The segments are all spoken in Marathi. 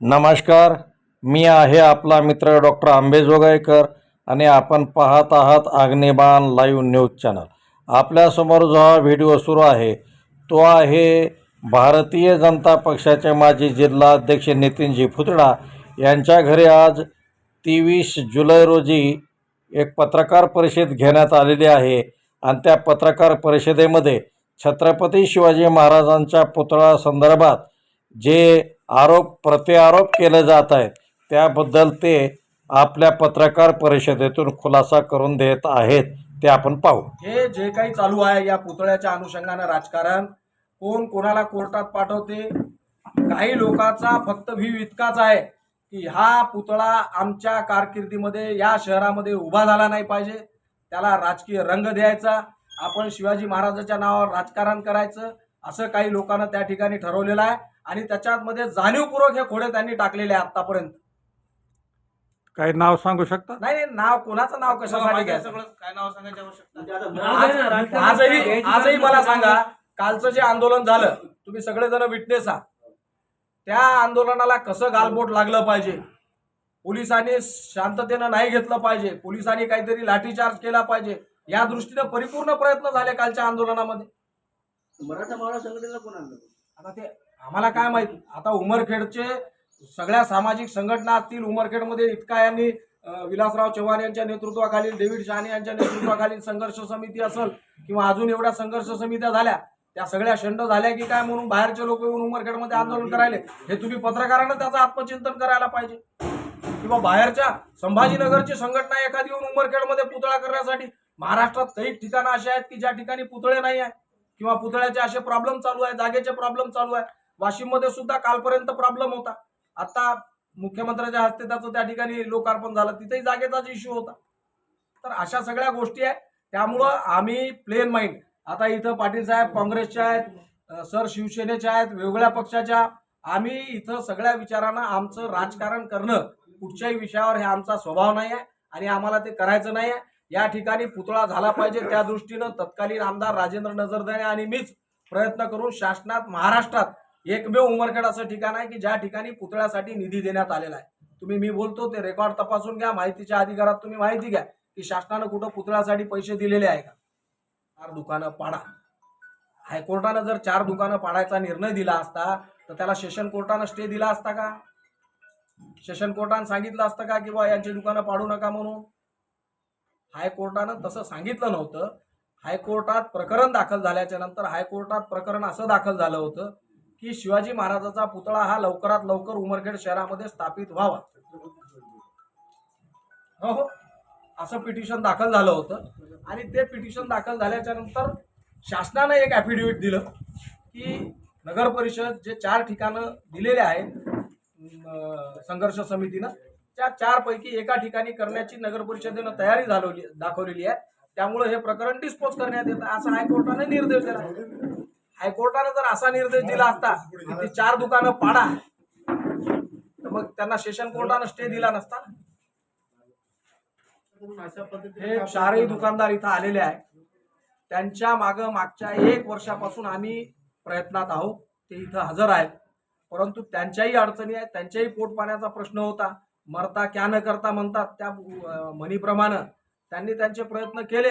नमस्कार मी आहे आपला मित्र डॉक्टर आंबेजोगाईकर आणि आपण पाहत आहात अग्निबाण लाईव्ह न्यूज चॅनल. आपल्यासमोर जो हा व्हिडिओ सुरू आहे तो आहे भारतीय जनता पक्षाचे माजी जिल्हाध्यक्ष नितीनजी फुतडा यांच्या घरी आज तेवीस जुलै रोजी एक पत्रकार परिषद घेण्यात आलेली आहे आणि त्या पत्रकार परिषदेमध्ये छत्रपती शिवाजी महाराजांच्या पुतळा संदर्भात जे आरोप प्रत्यारोप केले जात आहेत. त्याबद्दल ते आपल्या पत्रकार परिषदेतून खुलासा करून देत आहेत ते आपण पाहू. हे जे काही चालू आहे या पुतळ्याच्या अनुषंगानं राजकारण कोण कोणाला कोर्टात पाठवते काही लोकांचा फक्त व्ह्यू इतकाच आहे की हा पुतळा आमच्या कारकिर्दीमध्ये या शहरामध्ये उभा झाला नाही पाहिजे. त्याला राजकीय रंग द्यायचा. आपण शिवाजी महाराजाच्या नावावर राजकारण करायचं असं काही लोकांना त्या ठिकाणी ठरवलेलं आहे. आणि त्याच्यामध्ये जाणीवपूर्वक हे खोडे त्यांनी टाकलेले आहे आतापर्यंत काही नाव सांगू शकता? नाही नाही नाव कोणाचं नाव कशासाठी घ्यायचं? काय नाव सांगायची आवश्यकता? आज- आजही आजही मला सांगा कालचं जे आंदोलन झालं तुम्ही सगळेजण विटनेस आहात. त्या आंदोलनाला कसं गालबोट लागलं पाहिजे? पोलिसांनी शांततेनं नाही घेतलं पाहिजे. पोलिसांनी काहीतरी लाठीचार्ज केला पाहिजे. या दृष्टीनं परिपूर्ण प्रयत्न झाले कालच्या आंदोलनामध्ये. मराठा मावळा संघटनेला कोण आणलं? आता ते आम्हाला काय माहीत? आता उमरखेडचे सगळ्या सामाजिक संघटना असतील उमरखेडमध्ये इतका यांनी विलासराव चव्हाण यांच्या नेतृत्वाखालील डेव्हिड शहाणे यांच्या नेतृत्वाखालील संघर्ष समिती असेल किंवा अजून एवढ्या संघर्ष समित्या झाल्या त्या सगळ्या शंड झाल्या की काय म्हणून बाहेरचे लोक येऊन उमरखेडमध्ये आंदोलन करायले? हे तुम्ही पत्रकारांना त्याचं आत्मचिंतन करायला पाहिजे. किंवा बाहेरच्या संभाजीनगरची संघटना एखादी येऊन उमरखेडमध्ये पुतळा करण्यासाठी महाराष्ट्रात काही ठिकाणं अशी आहेत की ज्या ठिकाणी पुतळे नाही आहे किंवा पुतळ्याचे असे प्रॉब्लेम चालू आहे जागेचे प्रॉब्लेम चालू आहे वाशिममध्ये सुद्धा कालपर्यंत प्रॉब्लेम होता. आता मुख्यमंत्र्याच्या हस्ते त्याचं त्या ठिकाणी लोकार्पण झालं. तिथेही जागेचाच इश्यू होता. तर अशा सगळ्या गोष्टी आहेत. त्यामुळं आम्ही प्लेन माइंड आता इथं पाटील साहेब काँग्रेसच्या आहेत सर शिवसेनेच्या आहेत वेगळ्या पक्षाच्या. आम्ही इथं सगळ्या विचारांना आमचं राजकारण करणं कुठच्याही विषयावर हे आमचा स्वभाव नाही आहे आणि आम्हाला ते करायचं नाही आहे या ठिकाणी पुतळा झाला पाहिजे त्या दृष्टीनं तत्कालीन आमदार राजेंद्र नजरदाने आणि मीच प्रयत्न करून शासनात महाराष्ट्रात एकमेव उमरखेड असं ठिकाण आहे की ज्या ठिकाणी पुतळ्यासाठी निधी देण्यात आलेला आहे. तुम्ही मी बोलतो ते रेकॉर्ड तपासून घ्या माहितीच्या अधिकारात तुम्ही माहिती घ्या की शासनानं कुठं पुतळ्यासाठी पैसे दिलेले आहे का? चार दुकानं पाडा. हायकोर्टानं जर चार दुकानं पाडायचा निर्णय दिला असता तर त्याला सेशन कोर्टानं स्टे दिला असता का? सेशन कोर्टानं सांगितलं असतं का की बा यांची दुकानं पाडू नका म्हणून? हायकोर्टानं तसं सांगितलं नव्हतं. हायकोर्टात प्रकरण दाखल झाल्याच्यानंतर हायकोर्टात प्रकरण असं दाखल झालं होतं की शिवाजी महाराजाचा पुतळा हा लवकरात लवकर उमरखेड शहरामध्ये स्थापित व्हावा. हो हो. असं पिटिशन दाखल झालं होतं. आणि ते पिटिशन दाखल झाल्याच्यानंतर शासनानं एक ॲफिडेव्हिट दिलं की नगर परिषद जे चार ठिकाणं दिलेले आहेत संघर्ष समितीनं त्या चारपैकी एका ठिकाणी करण्याची नगर परिषदेनं तयारी झालवली दाखवलेली आहे. त्यामुळे हे प्रकरण डिस्पोज करण्यात येतं असं हायकोर्टाने निर्देश दिला. हायकोर्टानं जर असा निर्देश दिला असता की ती चार दुकानं पाडा. तर मग त्यांना सेशन कोर्टानं स्टे दिला नसता हे चारही दुकानदार इथं आलेले आहे त्यांच्या माग मागच्या एक वर्षापासून आम्ही प्रयत्नात आहोत. ते इथं हजर आहेत. परंतु त्यांच्याही अडचणी आहेत. त्यांच्याही पोटपाण्याचा प्रश्न होता. मरता क्या न करता म्हणतात त्या अं, म्हणीप्रमाणे त्यांनी त्यांचे प्रयत्न केले.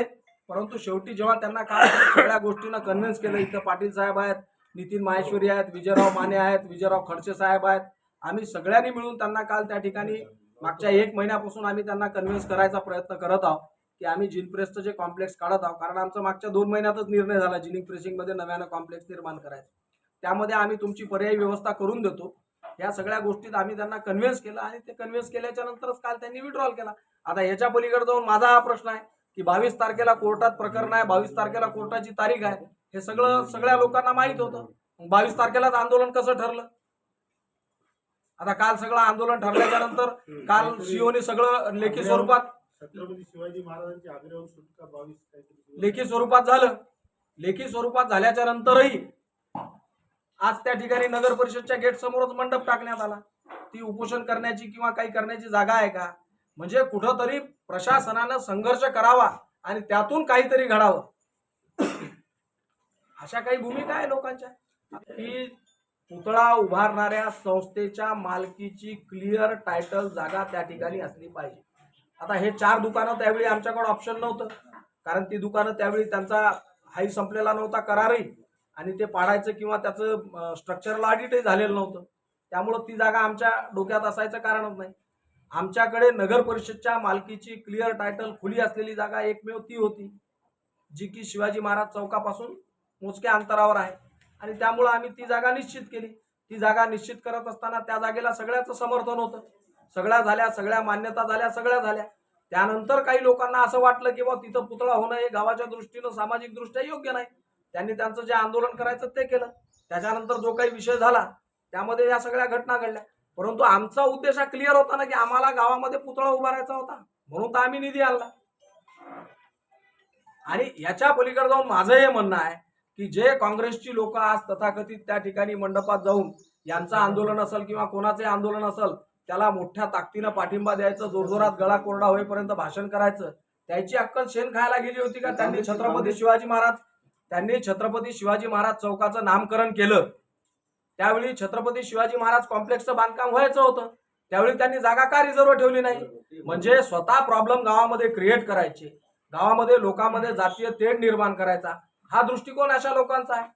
परंतु शेवटी जेव्हा त्यांना काय सगळ्या गोष्टींना कन्व्हिन्स केलं इथं पाटील साहेब आहेत नितीन माहेश्वरी आहेत विजयराव माने आहेत विजयराव खडसे साहेब आहेत आम्ही सगळ्यांनी मिळून त्यांना काल त्या ठिकाणी मागच्या एक महिन्यापासून आम्ही त्यांना कन्व्हिन्स करायचा प्रयत्न करत आहोत की आम्ही जिन प्रेसचं जे कॉम्प्लेक्स काढत आहोत कारण आमचा मागच्या दोन महिन्यातच निर्णय झाला जिनिंग प्रेसिंगमध्ये नव्यानं कॉम्प्लेक्स निर्माण करायचं. त्यामध्ये आम्ही तुमची पर्यायी व्यवस्था करून देतो. या सगळ्या गोष्टीत आम्ही त्यांना कन्व्हिन्स केलं आणि ते कन्व्हिन्स केल्याच्या नंतरच काल त्यांनी विड्रॉल केला. आता याच्या पलीकडे जाऊन माझा हा प्रश्न आहे की बावीस तारखेला कोर्टात प्रकरण आहे बावीस तारखेला कोर्टाची तारीख आहे. हे सगळं सगळ्या लोकांना माहीत होतं. मग बावीस तारखेलाच आंदोलन कसं ठरलं? आता काल सगळं आंदोलन ठरल्याच्या नंतर काल सीओने सगळं लेखी स्वरूपात छत्रपती शिवाजी महाराजांची आग्रह सुटका बावीस काहीतरी लेखी स्वरूपात झालं. लेखी स्वरूपात झाल्याच्या नंतरही आज त्या ठिकाणी नगर परिषदच्या गेट समोरच मंडप टाकण्यात आला. ती उपोषण करण्याची किंवा काही करण्याची जागा आहे का? म्हणजे कुठंतरी प्रशासनानं संघर्ष करावा आणि त्यातून काहीतरी घडावं. अशा काही भूमिका आहे लोकांच्या? की पुतळा उभारणाऱ्या संस्थेच्या मालकीची क्लिअर टायटल जागा त्या ठिकाणी असली पाहिजे. आता हे चार दुकानं त्यावेळी आमच्याकडे ऑप्शन नव्हतं. कारण ती दुकानं त्यावेळी त्यांचा हाई संपलेला नव्हता करारही. आणि ते पाडायचं किंवा त्याचं स्ट्रक्चरल ऑडिटही झालेलं नव्हतं. त्यामुळं ती जागा आमच्या डोक्यात असायचं कारणच नाही. आमच्याकडे नगर परिषदच्या मालकीची क्लिअर टायटल खुली असलेली जागा एकमेव ती होती जी की शिवाजी महाराज चौकापासून मोजक्या अंतरावर आहे. आणि त्यामुळं आम्ही ती जागा निश्चित केली. ती जागा निश्चित करत असताना त्या जागेला सगळ्याचं समर्थन होतं. सगळ्या झाल्या सगळ्या मान्यता झाल्या सगळ्या झाल्या. त्यानंतर काही लोकांना असं वाटलं की बा तिथं पुतळा होणं हे गावाच्या दृष्टीनं सामाजिकदृष्ट्या योग्य नाही. त्यांनी त्यांचं जे आंदोलन करायचं ते केलं. त्याच्यानंतर जो काही विषय झाला त्यामध्ये या सगळ्या घटना घडल्या. परंतु आमचा उद्देश हा क्लिअर होता ना की आम्हाला गावामध्ये पुतळा उभारायचा होता. म्हणून तर आम्ही निधी आणला. आणि याच्या पलीकडे जाऊन माझं हे म्हणणं आहे की जे काँग्रेसची लोक आज तथाकथित त्या ठिकाणी मंडपात जाऊन यांचं आंदोलन असेल किंवा कोणाचे आंदोलन असेल त्याला मोठ्या ताकदीनं पाठिंबा द्यायचं जोरजोरात गळा कोरडा होईपर्यंत भाषण करायचं. त्याची अक्कल शेण खायला गेली होती का? त्यांनी छत्रपती शिवाजी महाराज त्यांनी छत्रपती शिवाजी महाराज चौकाचं नामकरण केलं. त्यावेळी छत्रपती शिवाजी महाराज कॉम्प्लेक्सचं बांधकाम व्हायचं होतं. त्यावेळी त्यांनी जागा का रिझर्व ठेवली नाही? म्हणजे स्वतः प्रॉब्लेम गावामध्ये क्रिएट करायचे. गावामध्ये लोकांमध्ये जातीय तेढ निर्माण करायचा. हा दृष्टिकोन अशा लोकांचा आहे.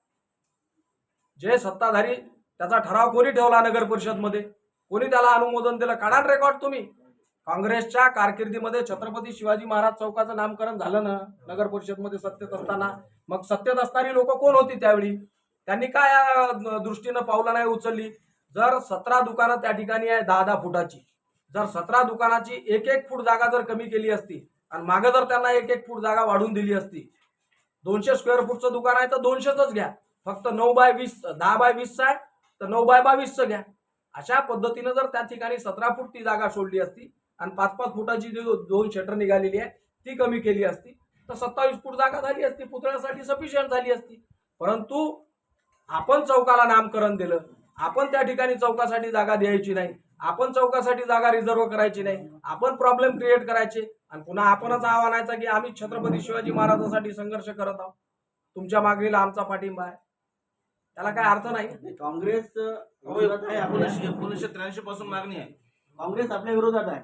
जे सत्ताधारी त्याचा ठराव कोणी ठेवला नगर परिषदमध्ये? कोणी त्याला अनुमोदन दिलं? काढा रेकॉर्ड तुम्ही. काँग्रेसच्या कारकिर्दीमध्ये छत्रपती शिवाजी महाराज चौकाचं नामकरण झालं ना? नगर परिषदमध्ये सत्तेत असताना. मग सत्तेत असणारी लोक कोण होती त्यावेळी? त्यांनी काय या दृष्टीनं पावलं नाही उचलली? जर सतरा दुकानं त्या ठिकाणी आहे दहा दहा फुटाची. जर सतरा दुकानाची एक एक फूट जागा जर कमी केली असती आणि मागं जर त्यांना एक एक फूट जागा वाढून दिली असती दोनशे स्क्वेअर फूटचं दुकान आहे तर दोनशेच घ्या. फक्त नऊ बाय वीस दहा बाय वीसचं आहे तर नऊ बाय बावीसचं घ्या. अशा पद्धतीनं जर त्या ठिकाणी सतरा फूट ती जागा सोडली असती आणि पाच पाच फुटाची जी दोन शटर निघालेली आहे ती कमी केली असती तर सत्तावीस फूट जागा झाली असती पुतळ्यासाठी सफिशियंट झाली असती. परंतु आपण चौकाला नामकरण दिलं. आपण त्या ठिकाणी चौकासाठी जागा द्यायची नाही. आपण चौकासाठी जागा रिझर्व करायची नाही. आपण प्रॉब्लेम क्रिएट करायचे. आणि पुन्हा आपणच आव्हान आणायचं की आम्ही छत्रपती शिवाजी महाराजांसाठी संघर्ष करत आहोत. तुमच्या मागणीला आमचा पाठिंबा आहे. त्याला काय अर्थ नाही? काँग्रेस एकोणीसशे त्र्याऐंशी पासून मागणी आहे. काँग्रेस आपल्या विरोधात आहे.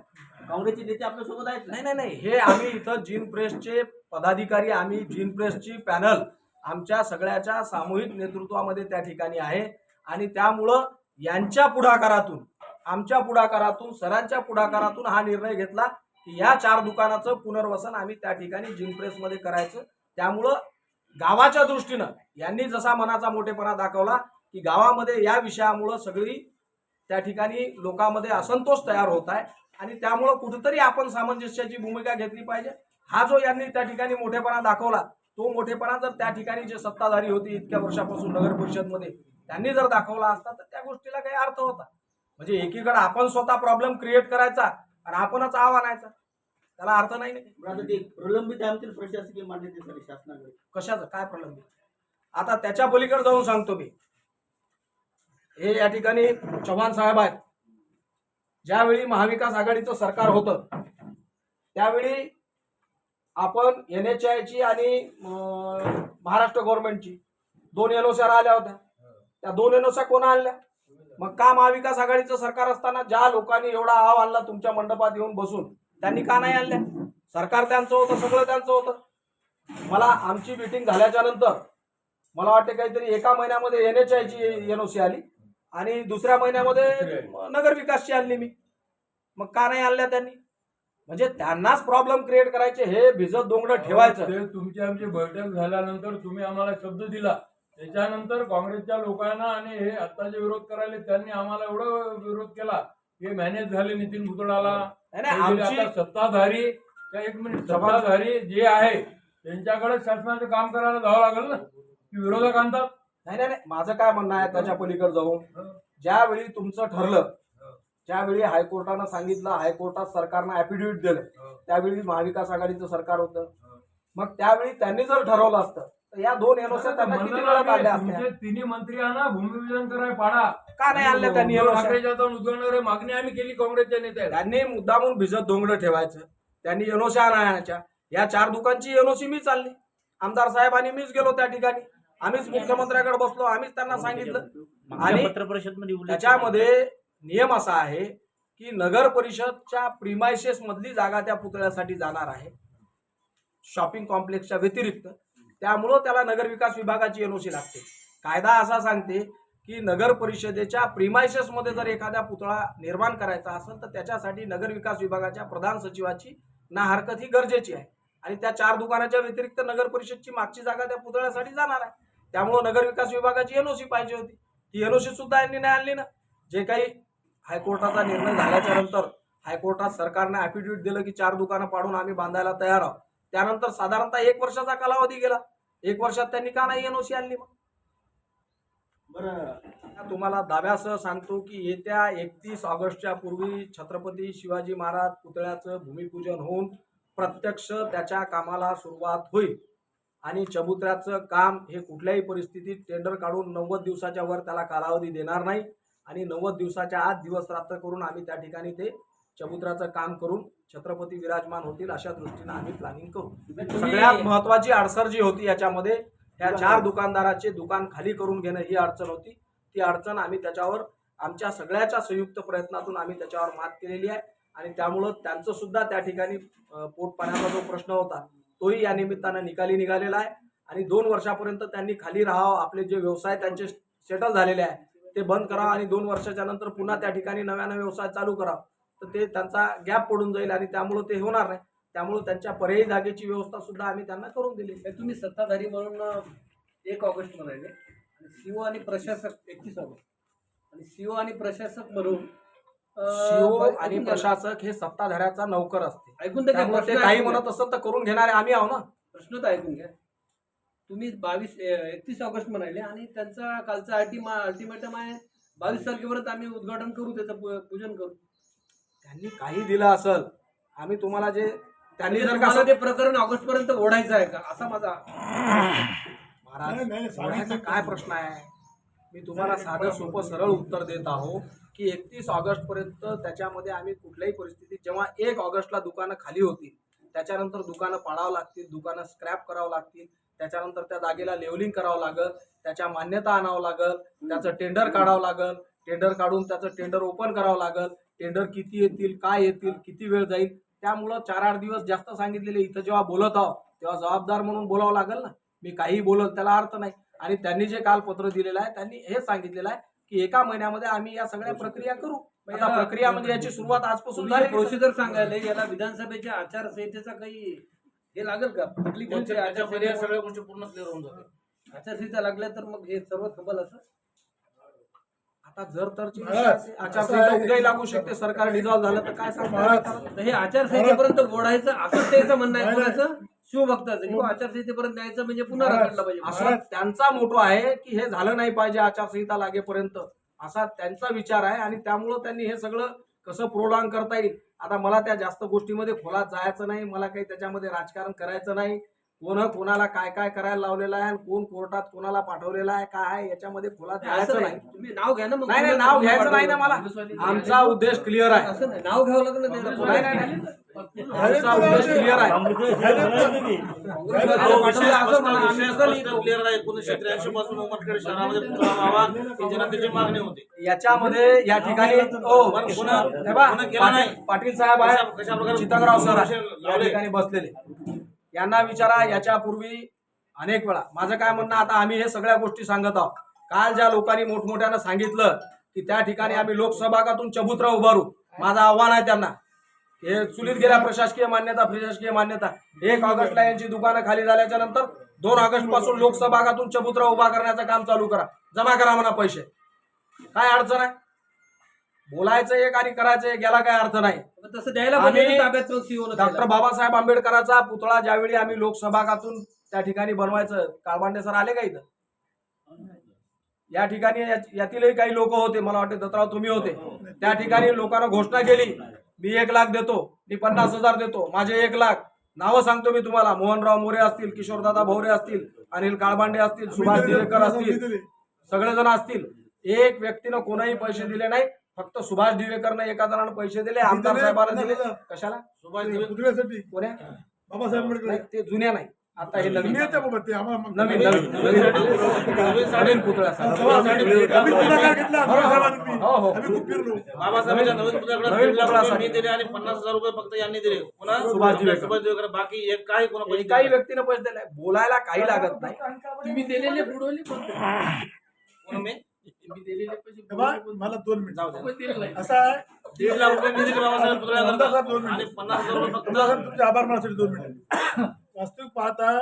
काँग्रेसचे नेते आपल्यासोबत आहेत? नाही नाही नाही. हे आम्ही इथं जीन प्रेसचे पदाधिकारी आम्ही जीन प्रेसची पॅनल आमच्या सगळ्याच्या सामूहिक नेतृत्वामध्ये त्या ठिकाणी आहे. आणि त्यामुळं यांच्या पुढाकारातून आमच्या पुढाकारातून सरांच्या पुढाकारातून हा निर्णय घेतला की या चार दुकानाचं पुनर्वसन आम्ही त्या ठिकाणी जिमप्रेसमध्ये करायचं. त्यामुळं गावाच्या दृष्टीनं यांनी जसा मनाचा मोठेपणा दाखवला की गावामध्ये या विषयामुळं सगळी त्या ठिकाणी लोकांमध्ये असंतोष तयार होत आहे. आणि त्यामुळं कुठंतरी आपण सामंजस्याची भूमिका घेतली पाहिजे. हा जो यांनी त्या ठिकाणी मोठेपणा दाखवला तो मोठेपणा जर त्या ठिकाणी जे सत्ताधारी होती इतक्या वर्षापासून नगर परिषदमध्ये त्यांनी जर दाखवला असता तर त्या गोष्टीला काही अर्थ होता. म्हणजे एकीकडे आपण स्वतः प्रॉब्लेम क्रिएट करायचा आणि आपणच आव आणायचा. त्याला अर्थ नाही प्रलंबित आहे प्रशासकीय मान्यतेसाठी शासनाकडे. कशाचं? काय प्रलंबित? आता त्याच्या पलीकडे जाऊन सांगतो मी. हे या ठिकाणी चव्हाण साहेब आहेत. ज्यावेळी महाविकास आघाडीचं सरकार होतं त्यावेळी आपण एन एच आयची आणि महाराष्ट्र गव्हर्नमेंटची दोन एनओस्या आल्या होत्या. त्या दोन एनओस्या कोण आणल्या? मग का महाविकास आघाडीचं सरकार असताना ज्या लोकांनी एवढा आव आणला तुमच्या मंडपात येऊन बसून त्यांनी का नाही आणल्या? सरकार त्यांचं होतं सगळं त्यांचं होतं. मला आमची मिटिंग झाल्याच्यानंतर मला वाटते काहीतरी एका महिन्यामध्ये एन एच आयची एनओसी आली आणि दुसऱ्या महिन्यामध्ये नगर विकासची आणली मी. मग का नाही आणल्या त्यांनी? म्हणजे त्यांनाच प्रॉब्लेम क्रिएट करायचे हे भिजत दोंगड ठेवायचं. तुमची आमची बैठक झाल्यानंतर तुम्ही आम्हाला शब्द दिला. त्याच्यानंतर काँग्रेसच्या लोकांना आणि हे आता जे विरोध करायले त्यांनी आम्हाला एवढा विरोध केला हे मॅनेज झाले नितीन भुतडाला. सत्ताधारी. त्या एक मिनिट सत्ताधारी जे आहे त्यांच्याकडे शासनाचं काम करायला जावं लागेल ना? की विरोधक आणतात? नाही नाही नाही, माझं काय म्हणणं आहे त्याच्या पलीकडे जाऊन. ज्यावेळी तुमचं ठरलं ज्यावेळी हायकोर्टानं सांगितलं हायकोर्टात सरकारनं ऍफिडेव्हिट दिलं त्यावेळी महाविकास आघाडीचं सरकार होतं. मग त्यावेळी त्यांनी जर ठरवलं असतं तर या दोन एनओस्या त्यांना किती आणल्या असत्या? तुमचे तिन्ही मंत्री आणा भूमिपूजन कराय पाडा. का नाही आणल्या त्यांनी मागणी आम्ही केली काँग्रेसच्या नेत्या त्यांनी मुद्दामून भिजत डोंगड ठेवायचं. त्यांनी एनओसी आणायच्या या चार दुकानची एनओसी मी चालली. आमदार साहेब आणि मीच गेलो त्या ठिकाणी. आम्हीच मुख्यमंत्र्याकडे बसलो आम्हीच त्यांना सांगितलं. आणि पत्र परिषदमध्ये उल्लेख त्याच्यामध्ये नियम असा आहे की नगर परिषदच्या प्रिमायसेसमधली जागा त्या पुतळ्यासाठी जाणार आहे. शॉपिंग कॉम्प्लेक्सच्या व्यतिरिक्त. त्यामुळं त्याला नगर विकास विभागाची एनओसी लागते. कायदा असा सांगते की नगर परिषदेच्या प्रिमायसेसमध्ये जर एखादा पुतळा निर्माण करायचा असेल तर त्याच्यासाठी नगर विकास विभागाच्या प्रधान सचिवाची ना हरकत ही गरजेची आहे. आणि त्या चार दुकानाच्या व्यतिरिक्त नगर परिषदची मागची जागा त्या पुतळ्यासाठी जाणार आहे. त्यामुळं नगर विकास विभागाची एनओसी पाहिजे होती. ती एनओसी सुद्धा यांनी नाही आणली ना. जे काही हायकोर्टाचा निर्णय झाल्याच्यानंतर हायकोर्टात सरकारने ॲफिडेव्हिट दिलं की चार दुकानं पाडून आम्ही बांधायला तयार आहोत. त्यानंतर साधारणतः एक वर्षाचा कालावधी गेला. एक वर्षात त्यांनी का नाही एनओसी आणली मग? बरं. तुम्हाला दाव्यासह सांगतो की येत्या एकतीस ऑगस्टच्या पूर्वी छत्रपती शिवाजी महाराज पुतळ्याचं भूमिपूजन होऊन प्रत्यक्ष त्याच्या कामाला सुरुवात होईल. आणि चबुतऱ्याचं काम हे कुठल्याही परिस्थितीत टेंडर काढून नव्वद दिवसाच्या वर त्याला कालावधी देणार नाही. आणि नव्वद दिवसाच्या आत दिवस रात्र करून आम्ही त्या ठिकाणी ते चबुतऱ्याचं काम करून छत्रपती विराजमान होतील अशा दृष्टीनं आम्ही प्लॅनिंग करू. सगळ्यात महत्वाची अडसर जी होती याच्यामध्ये ह्या चार दुकानदाराचे दुकान खाली करून घेणं ही अडचण होती. ती अडचण आम्ही त्याच्यावर आमच्या सगळ्याच्या संयुक्त प्रयत्नातून आम्ही त्याच्यावर मात केलेली आहे. आणि त्यामुळं त्यांचं सुद्धा त्या ठिकाणी अं, पोटपाण्याचा जो प्रश्न होता तोही या निमित्तानं निकाली निघालेला आहे. आणि दोन वर्षापर्यंत त्यांनी खाली राहावं आपले जे व्यवसाय त्यांचे सेटल झालेले आहे ते बंद करावं आणि दोन वर्षाच्या नंतर पुन्हा त्या ठिकाणी नव्यानं व्यवसाय चालू करावा तर ते त्यांचा गॅप पडून जाईल आणि त्यामुळं ते होणार नाही. त्यामुळं त्यांच्या पर्यायी जागेची व्यवस्था सुद्धा आम्ही त्यांना करून दिली. तुम्ही सत्ताधारी म्हणून एक ऑगस्ट म्हणाले आणि सीओ आणि प्रशासक एकतीस ऑगस्ट. आणि सीओ आणि प्रशासक म्हणून सीओ आणि. प्रशासक हे सत्ताधाऱ्याचा नौकर असते. ऐकून ते काही. म्हणत असत तर करून घेणारे आम्ही आहो ना. प्रश्न तर ऐकून घ्या. तुम्ही बावीस एकतीस ऑगस्ट म्हणाले आणि त्यांचा कालचा अल्टिमा अल्टिमेटम आहे बावीस तारखेपर्यंत आम्ही उद्घाटन करू त्याचं पू- पूजन करू. त्यांनी काही दिलं असल आम्ही तुम्हाला जे त्यांनी म्हणजे जर का ते प्रकरण ऑगस्ट पर्यंत ओढायचं आहे का? असा माझा महाराज काय प्रश्न आहे? मी तुम्हाला साधं सोपं सरळ उत्तर देत आहो की एकतीस ऑगस्ट पर्यंत त्याच्यामध्ये आम्ही कुठल्याही परिस्थितीत जेव्हा एक ऑगस्टला दुकानं खाली होतील त्याच्यानंतर दुकानं पाडावं लागतील दुकानं स्क्रॅप करावं लागतील त्याच्यानंतर त्या जागेला लेवलिंग करावं लागल त्याच्या मान्यता आणावं लागल त्याचं टेंडर काढावं लागल टेंडर काढून त्याचं टेंडर ओपन करावं लागल टेंडर किती येतील काय येतील किती वेळ जाईल त्यामुळं चार आठ दिवस जास्त सांगितलेले इथं जेव्हा बोलत आहोत तेव्हा जबाबदार म्हणून बोलावं लागेल ना. मी काही बोलत त्याला अर्थ नाही. आणि त्यांनी जे काल पत्र दिलेलं आहे त्यांनी हे सांगितलेलं आहे की एका महिन्यामध्ये आम्ही या सगळ्या प्रक्रिया करू. प्रक्रिया म्हणजे याची सुरुवात आजपासून प्रोसिजर सांगायला याला विधानसभेच्या आचारसंहितेचा काही हे लागेल का? तकलीफ होईल का? त्याच्या पर्याय आचारसंहिता सगळ्या गोष्टी पूर्ण क्लिअर होऊन जाते आचारसंहिता लागल्या तर मग हे सर्व थांबल असं? आता जर तर आचारसंहिता उद्याही लागू शकते सरकार डिझॉल्व्ह झालं तर काय महाराज, सांगणार तर हे आचारसंहितेपर्यंत ओढायचं असं त्याचं म्हणणं आहे. कोणाचं? शिवभक्ताचं किंवा आचारसंहितेपर्यंत न्यायचं म्हणजे पुन्हा रखडलं पाहिजे. असं त्यांचा मोठो आहे की हे झालं नाही पाहिजे आचारसंहिता लागेपर्यंत असा त्यांचा विचार आहे आणि त्यामुळं त्यांनी हे सगळं कसं प्रोलॉंग करता येईल? आता मला त्या जास्त गोष्टीमध्ये खोलात जायचं नाही मला काही त्याच्यामध्ये राजकारण करायचं नाही. कोण कोणाला काय काय करायला लावलेलं आहे आणि कोण कोर्टात कोणाला पाठवलेलं आहे काय आहे याच्यामध्ये असं जायचं नाही. तुम्ही नाव घ्या ना मग. नाही नाही नाव घ्यायचं नाही ना मला. आमचा उद्देश क्लिअर आहे. असं नाही. नाव घ्यावं लागेल. नाही आमचा उद्देश क्लिअर आहे. एकोणीसशे त्र्याऐंशी पासून उमरखेड शहरामध्ये ही जनतेची मागणी होती. याच्यामध्ये या ठिकाणी हे. पाटील- साहेब कशा- आहे. कशा प्रकारे चितकराव सर. या ठिकाणी बसलेले. यांना विचारा याच्यापूर्वी अनेक वेळा. माझं काय म्हणणं आता आम्ही हे सगळ्या गोष्टी सांगत आहोत. काल ज्या लोकांनी मोठमोठ्यानं सांगितलं की त्या ठिकाणी आम्ही लोकसभागातून चबुतरा उभारू. माझं आव्हान आहे त्यांना. हे चुलीत गेल्या प्रशासकीय मान्यता प्रशासकीय मान्यता. एक ऑगस्टला यांची दुकानं खाली झाल्याच्यानंतर दोन ऑगस्टपासून लोकसहभागातून चबुतरा उभा करण्याचं काम चालू करा. जमा करा म्हणा पैसे. काय अडचण आहे? बोलायचं एक आणि करायचं एक याला काय अर्थ नाही. तसं द्यायला आम्ही डॉक्टर. बाबासाहेब आंबेडकरांचा पुतळा ज्यावेळी आम्ही लोकसभागातून त्या ठिकाणी बनवायचं काळबांडे सर आले का इथं? या ठिकाणी या- यातीलही काही लोक होते मला वाटते दत्तराव तुम्ही होते. त्या ठिकाणी लोकांना घोषणा केली मी एक लाख देतो मी पन्नास हजार देतो माझे एक लाख. नावं सांगतो मी तुम्हाला मोहनराव मोरे असतील किशोरदादा भोवरे असतील अनिल काळबांडे असतील सुभाष दिवेकर असतील सगळेजण असतील. एक व्यक्तीनं कोणाही पैसे दिले नाही फक्त सुभाष दिवेकरनं एका जणानं पैसे दिले आमदार साहेबांना दिले. कशाला? सुभाष कोण्या बाबासाहेब नाही आंबेडकर ते जुन्या नाही. आता हे नवीन नवीन नवीन पुतळा. हो, हो. बाबासाहेबांच्या नवीन पुतळ्याकडे दिले आणि पन्नास हजार रुपये फक्त यांनी दिले. पुन्हा सुभाष दिवेकर. सुभाष दिवेकर. बाकी एक काही कोणा नाही. व्यक्तीने पैसे दिले. बोलायला काही लागत नाही. तुम्ही दिलेले बुडवले पण कोण मला दोन मिनिट. असं आहे दीड लाख रुपये बाबासाहेब साहेब दोन पुतळ्याकरता मिनिटं. आणि पन्नास हजार रुपये फक्त. साहेब, तुमचे आभार मानासाठी दोन मिनिट. वास्तविक पाहता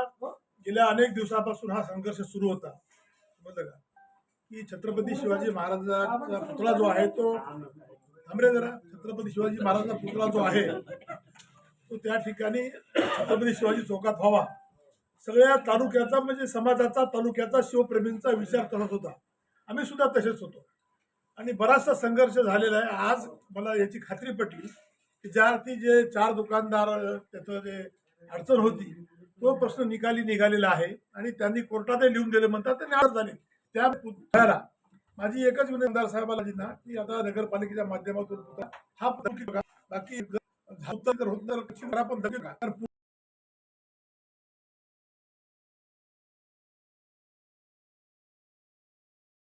गेल्या अनेक दिवसापासून हा संघर्ष सुरू होता. समजलं का? की छत्रपती शिवाजी महाराजांचा पुतळा जो आहे तो थांबरे जरा. छत्रपती शिवाजी महाराजांचा पुतळा जो आहे तो त्या ठिकाणी छत्रपती शिवाजी चौकात व्हावा. सगळ्या तालुक्याचा म्हणजे समाजाचा तालुक्याचा शिवप्रेमींचा विचार करत होता. आम्ही सुद्धा तसेच होतो. आणि बराचसा संघर्ष झालेला आहे. आज मला याची खात्री पटली की ज्या अर्थी जे चार दुकानदार त्याचं जे अडचण होती तो प्रश्न निकाली निघालेला आहे. आणि त्यांनी कोर्टातही लिहून दिले म्हणतात ते नाराज झाले. त्या पुतळ्याला माझी एकच विनंती आमदार साहेबाला जी ना की आता नगरपालिकेच्या माध्यमातून हा बाकी तर होत तर पण